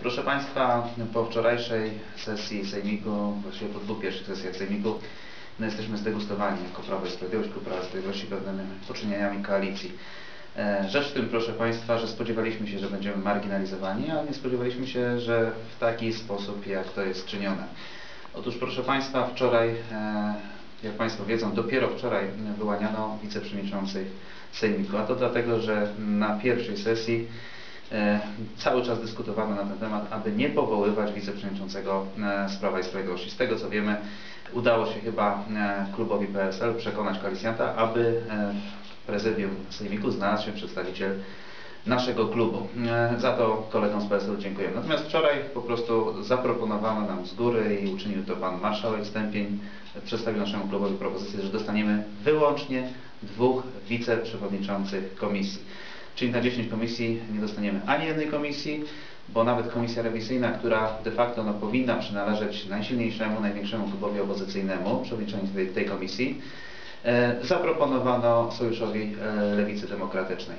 Proszę Państwa, po wczorajszej sesji Sejmiku, właściwie po dwóch pierwszych sesjach Sejmiku, no jesteśmy zdegustowani jako Prawo i Sprawiedliwość, Klub Prawa i Sprawiedliwości pewnymi poczynieniami koalicji. E, Rzecz w tym, proszę Państwa, że spodziewaliśmy się, że będziemy marginalizowani, a nie spodziewaliśmy się, że w taki sposób, jak to jest czynione. Otóż, proszę Państwa, wczoraj, e, jak Państwo wiedzą, dopiero wczoraj wyłaniano wiceprzewodniczących Sejmiku, a to dlatego, że na pierwszej sesji Cały czas dyskutowano na ten temat, aby nie powoływać wiceprzewodniczącego e, z Prawa i Sprawiedliwości. Z tego co wiemy, udało się chyba e, klubowi PSL przekonać koalicjanta, aby e, w prezydium Sejmiku znalazł się przedstawiciel naszego klubu. E, Za to kolegom z PSL dziękuję. Natomiast wczoraj po prostu zaproponowano nam z góry i uczynił to pan marszałek Stępień, przedstawił naszemu klubowi propozycję, że dostaniemy wyłącznie dwóch wiceprzewodniczących komisji. Czyli na 10 komisji nie dostaniemy ani jednej komisji, bo nawet komisja rewizyjna, która de facto no, powinna przynależeć najsilniejszemu, największemu klubowi opozycyjnemu, przewodniczącej tej, tej komisji, e, zaproponowano Sojuszowi e, Lewicy Demokratycznej.